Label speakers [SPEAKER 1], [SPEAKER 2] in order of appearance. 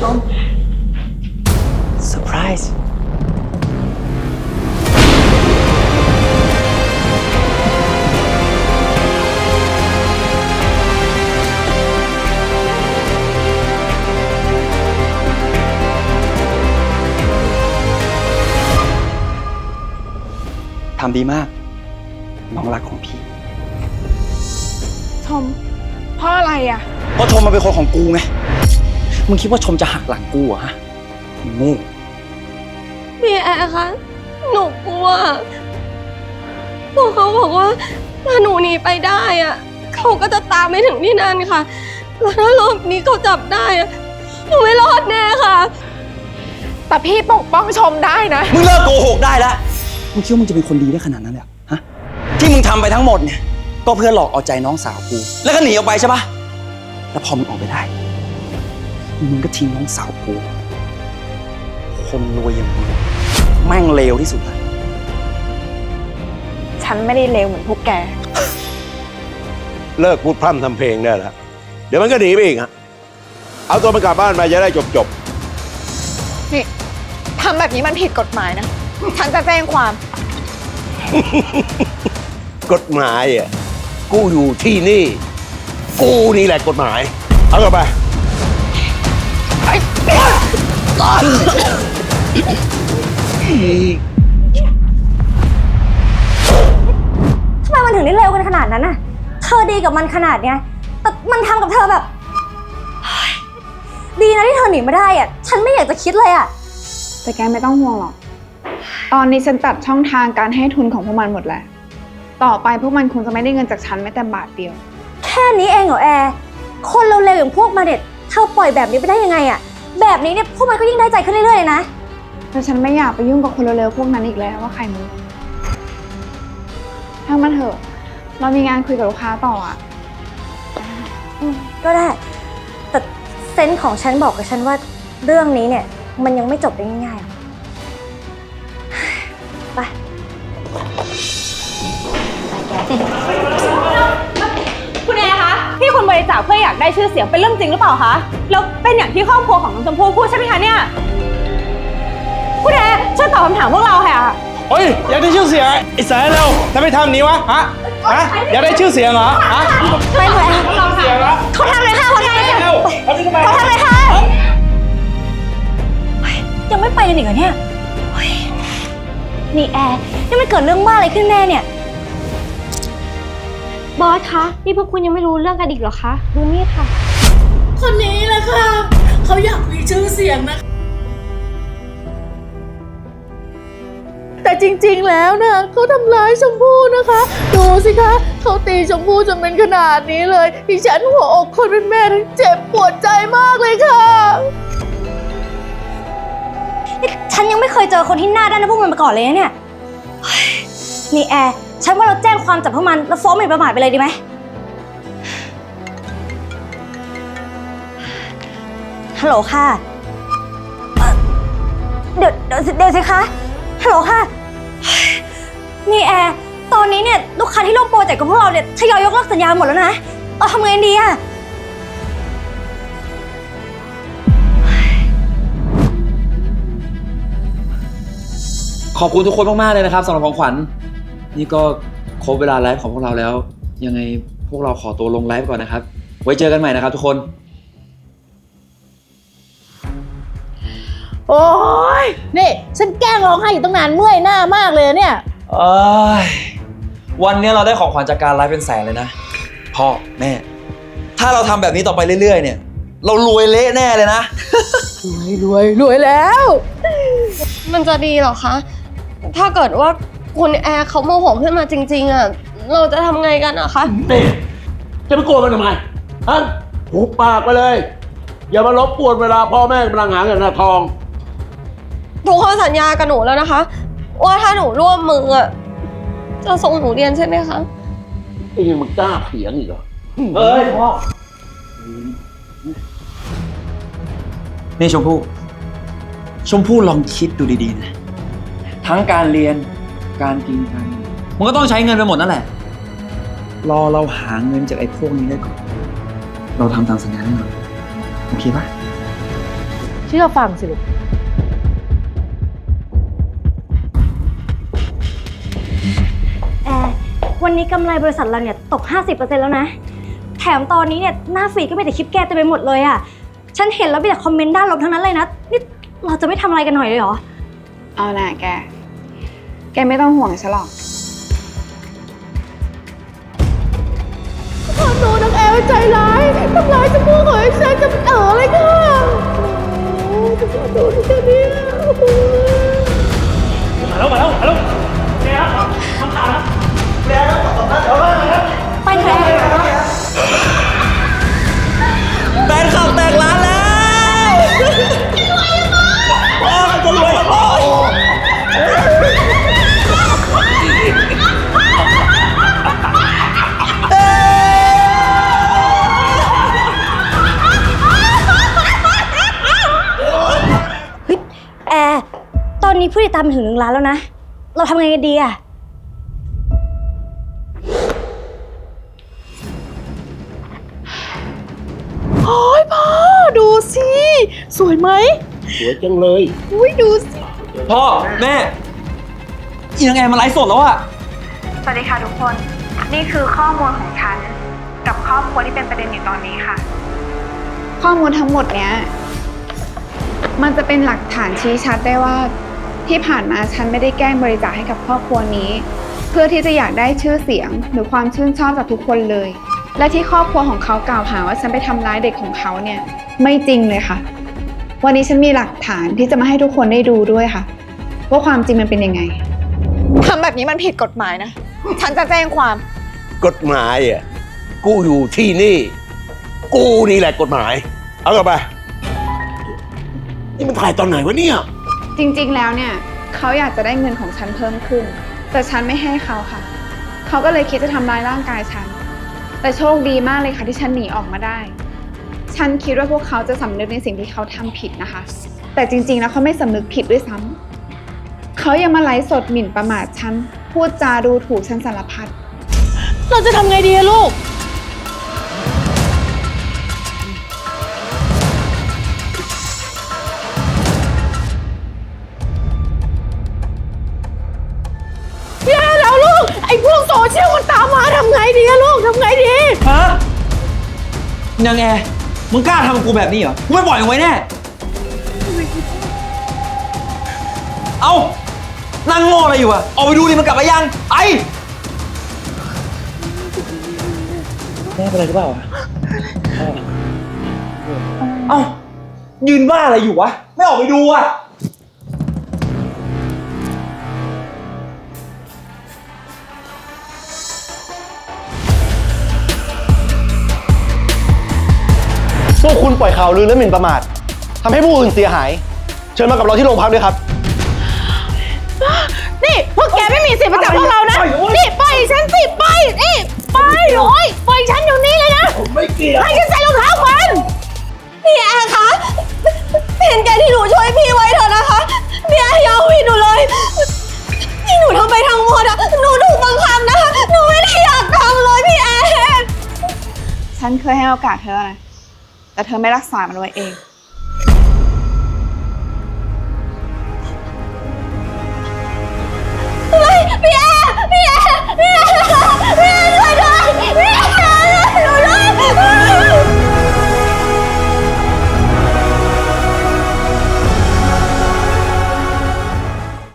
[SPEAKER 1] เซอร์ไพรส์ทำดีมาก น้องรักของพี่
[SPEAKER 2] ชม เพราะอะไรอะ
[SPEAKER 1] เพราะชมมันเป็นคนของกูไง มึงคิดว่าชมจะหักหลังกูเหรอฮะมึงโง่
[SPEAKER 3] พี่แอร์คะหนูกลัว พวกเขาบอกว่าถ้าหนูหนีไปได้อะเขาก็จะตามไม่ถึงที่นั่นค่ะ แล้วถ้ารอบนี้เขาจับได้อะหนูไม่รอดแน่ค่ะ
[SPEAKER 2] แต่พี่ปกป้องชมได้นะ
[SPEAKER 1] มึงเลิกโกหกได้แล้ว มึงคิดว่ามึงจะเป็นคนดีได้ขนาดนั้นเลยเหรอฮะ ที่มึงทำไปทั้งหมดเนี่ย ก็เพื่อหลอกเอาใจน้องสาวกู แล้วก็หนีออกไปใช่ปะแล้วพอมึงออกไปได้ มึงก็ทิ้งน้องสาวกู คนรวยอย่างมึงแม่งเลวที่สุดละ
[SPEAKER 2] ฉันไม่ได้เลวเหมือนพวกแก
[SPEAKER 4] เลิกพูดพร่ำทำเพลงได้แล้ว เดี๋ยวมันก็หนีไปอีกฮะเอาตัวมันกลับบ้านมาจะได้จบจบ
[SPEAKER 2] นี่ทำแบบนี้มันผิดกฎหมายนะ ฉันจะแจ้งความ
[SPEAKER 4] ๆกฎหมายอะ กูอยู่ที่นี่ กูนี่แหละกฎหมาย เอากลับไป
[SPEAKER 5] ทำไมมันถึงได้เร็วกันขนาดนั้นน่ะ เธอดีกับมันขนาดเนี้ย แต่มันทำกับเธอแบบเฮ้ยดีนะที่เธอหนีมาได้อะ ฉันไม่อยากจะคิดเลยอะ
[SPEAKER 2] แต่แกไม่ต้องห่วงหรอก ตอนนี้ฉันตัดช่องทางการให้ทุนของพวกมันหมดแล้ว ต่อไปพวกมันคงจะไม่ได้เงินจากฉันแม้แต่บาทเดียว
[SPEAKER 5] แค่นี้เองเหรอแอร์ คนเร็วๆอย่างพวกมาเด็ดเธอปล่อยแบบนี้ไปได้ยังไงอะ แบบนี้เนี่ยพวกมันก็ยิ่งได้ใจขึ้นเรื่อยๆเลยนะ
[SPEAKER 2] แต่ฉันไม่อยากไปยุ่งกับคนเร็วๆพวกนั้นอีกแล้วว่าใครมุกทั้งมันเถอะ เรามีงานคุยกับลูกค้าต่ออะ
[SPEAKER 5] อืมก็ได้ แต่เซนส์ของฉันบอกกับฉันว่าเรื่องนี้เนี่ย มันยังไม่จบได้ง่ายๆหรอกไป ไปแกสิ
[SPEAKER 6] คุณแอร์คะที่คุณ บริจาคเพื่ออยากได้ชื่อเสียงเป็นเรื่องจริงหรือเปล่าคะ แล้วเป็นอย่างที่ครอบครัวของน้องชมพู่พูดใช่ไหมคะเนี่ยคุณแอร์ช่วยตอบคำถามพวกเราค่ะ
[SPEAKER 7] เฮ้ยอยากได้ชื่อเสียงไอ้แสนเร็วทำไมทำอย่างนี้วะฮะฮะอยากได้ชื่อเสียงเหรอฮะ
[SPEAKER 5] ไปเลย
[SPEAKER 7] เสียงเหรอ
[SPEAKER 5] เขาทำเลยค่ะเขาทำเลยค่ะ
[SPEAKER 7] เร็วทำนี่ทำไม
[SPEAKER 5] เขาทำเลยค่ะเฮ้ยยังไม่ไปกันอีกเหรอเนี่ยเฮ้ยนี่แอร์นี่มันเกิดเรื่องบ้าอะไรขึ้นแน่เนี่ย
[SPEAKER 3] บอสคะ นี่พวกคุณยังไม่รู้เรื่องกันอีกเหรอคะ ดูนี่ค่ะ
[SPEAKER 8] คนนี้แหละค่ะ เขาอยากมีชื่อเสียงนะแต่จริงๆแล้วนะเขาทำร้ายชมพู่นะคะ ดูสิคะ เขาตีชมพู่จนเป็นขนาดนี้เลยดิฉันหัวอกคนเป็นแม่ทั้งเจ็บปวดใจมากเลยค่ะ
[SPEAKER 5] นี่ฉันยังไม่เคยเจอคนที่หน้าด้านนะพวกมันมาก่อนเลยนะเนี่ยเฮ้ยนี่แอร์ ฉันว่าเราแจ้งความจับพวกมัน แล้วฟ้องหมิ่นประมาทไปเลยดีไหม ฮัลโหลค่ะเอ่อเดี๋ยวเดี๋ยวเดี๋ยวสิคะ ฮัลโหลค่ะ นี่แอร์ตอนนี้เนี่ยลูกค้าที่ร่วมโปรเจกต์กับพวกเราเนี่ยทยอยยกเลิกสัญญาหมดแล้วนะเราทำไงดีอะ
[SPEAKER 9] ขอบคุณทุกคนมากๆเลยนะครับสำหรับของขวัญ นี่ก็ครบเวลาไลฟ์ของพวกเราแล้ว ยังไงพวกเราขอตัวลงไลฟ์ก่อนนะครับ ไว้เจอกันใหม่นะครับทุกคน
[SPEAKER 8] โอ้ยนี่ ฉันแกล้งร้องไห้อยู่ตั้งนานเมื่อยหน้ามากเลยเนี่ย
[SPEAKER 9] เอ้ยวันนี้เราได้ของขวัญจากการไลฟ์เป็นแสนเลยนะ พ่อ แม่ ถ้าเราทำแบบนี้ต่อไปเรื่อย ๆ เนี่ย เรารวยเละแน่เลยนะ
[SPEAKER 8] รวยรวยรวยแล้ว
[SPEAKER 3] มันจะดีเหรอคะ ถ้าเกิดว่า คุณแอร์เขาโมโหขึ้นมาจริง ๆอะเราจะทำไงกันอะคะ
[SPEAKER 4] นี่จะไปกลัวมันทำไมฮะหุบปากไปเลย อย่ามารบกวนเวลาพ่อแม่กำลังหาเงินหาทอง
[SPEAKER 3] ทุกคนสัญญากับหนูแล้วนะคะ ว่าถ้าหนูร่วมมืออะจะส่งหนูเรียนใช่ไหมคะ
[SPEAKER 4] ไอ้ยังมันกล้าเถียงอีกเหรอ
[SPEAKER 9] เอ้ยพ่อ นี่ชมพู่ ชมพู่ลองคิดดูดีๆนะ ทั้งการเรียน การกินการอยู่มันก็ต้องใช้เงินไปหมดนั่นแหละ รอเราหาเงินจากไอ้พวกนี้ได้ก่อน เราทำตามสัญญาแน่นอนโอเคปะ
[SPEAKER 8] เชื่อฟังสิลูก
[SPEAKER 5] แอร์วันนี้กำไรบริษัทเราเนี่ยตก 50%แล้วนะ แถมตอนนี้เนี่ยหน้าฟีดก็มีแต่คลิปแกเต็มไปหมดเลยอะฉันเห็นแล้วมีแต่คอมเมนต์ด้านลบทั้งนั้นเลยนะ นี่เราจะไม่ทำอะไรกันหน่อยเลยเหรอ
[SPEAKER 2] เอาน่ะแก แกไม่ต้องห่วงฉันหรอก
[SPEAKER 8] พ่อหนูนักแอลใจร้ายทำร้ายชมพู่ของไอ้ฉันจะเป็นเอ๋อเลยค่ะโอ้จะขอโทษแค่นี้
[SPEAKER 7] มาแล้วมาแล้วมาแล้ว นนี้
[SPEAKER 5] ผู้ติดตามมาถึงหนึ่งล้านแล้วนะ เราทำไงกันดีอะ
[SPEAKER 8] โอ้ยพ่อดูสิ สวยไหม
[SPEAKER 4] สวยจังเลย
[SPEAKER 8] อุ้ยดูสิ
[SPEAKER 1] พ่อ แม่อีนางแอร์มาไลฟ์สดแล้วอะ
[SPEAKER 2] สวัสดีค่ะทุกคน นี่คือข้อมูลของฉัน กับครอบครัวที่เป็นประเด็นอยู่ตอนนี้ค่ะ ข้อมูลทั้งหมดเนี้ย มันจะเป็นหลักฐานชี้ชัดได้ว่า ที่ผ่านมาฉันไม่ได้แกล้งบริจาคให้กับครอบครัวนี้ เพื่อที่จะอยากได้ชื่อเสียง หรือความชื่นชอบจากทุกคนเลย และที่ครอบครัวของเขากล่าวหาว่าฉันไปทำร้ายเด็กของเขาเนี่ยไม่จริงเลยค่ะ วันนี้ฉันมีหลักฐานที่จะมาให้ทุกคนได้ดูด้วยค่ะ ว่าความจริงมันเป็นยังไง ทำแบบนี้มันผิดกฎหมายนะ ฉันจะแจ้งความ
[SPEAKER 4] กฎหมายอะกูอยู่ที่นี่ กูนี่แหละกฎหมาย เอากลับไป นี่มันถ่ายตอนไหนวะเนี่ย
[SPEAKER 2] จริงๆ แล้วเนี่ยเขาอยากจะได้เงินของฉันเพิ่มขึ้น แต่ฉันไม่ให้เขาค่ะ เขาก็เลยคิดจะทำร้ายร่างกายฉัน แต่โชคดีมากเลยค่ะที่ฉันหนีออกมาได้ ฉันคิดว่าพวกเขาจะสำนึกในสิ่งที่เขาทำผิดนะคะ แต่จริงๆ แล้วเขาไม่สำนึกผิดด้วยซ้ำเขายังมาไลฟ์สดหมิ่นประมาทฉัน พูดจาดูถูกฉันสารพัด
[SPEAKER 8] เราจะทำไงดีอะลูก นาง
[SPEAKER 1] แอร์มึงกล้าทำกับกูแบบนี้เหรอกูไม่ปล่อยมึงไว้แน่ เอ้านั่งโง่อะไรอยู่อะออกไปดูดิมันกลับมายังไอแม่เป็นอะไรหรือเปล่าอะเอ้ายืนบ้าอะไรอยู่วะ ไม่ออกไปดูอะ
[SPEAKER 10] พวกคุณปล่อยข่าวลือและหมิ่นประมาททำให้ผู้อื่นเสียหาย เชิญมากับเราที่โรงพักด้วยครับ
[SPEAKER 8] นี่พวกแกไม่มีสิทธิ์มาจับพวกเรานะนี่ปล่อยฉันสิปล่อยนี่ปล่อยโอ้ยปล่อยฉันอยู่นี่เลยนะ
[SPEAKER 4] ผมไม่เกี่ยว
[SPEAKER 8] ให้ฉันใส่รองเท้าก่อน
[SPEAKER 3] พี่แอร์คะเห็นแกที่หนูช่วยพี่ไว้เถอะนะคะพี่แอร์อยาเอาผิดหนูเลยที่หนูทำไปทั้งหมดอะหนูถูกบังคับนะคะหนูไม่ได้อยากทำเลยพี่แอร์
[SPEAKER 2] ฉันเคยให้โอกาสเธอแล้วนะ แต่เธอไม่รักษามันไว้เอง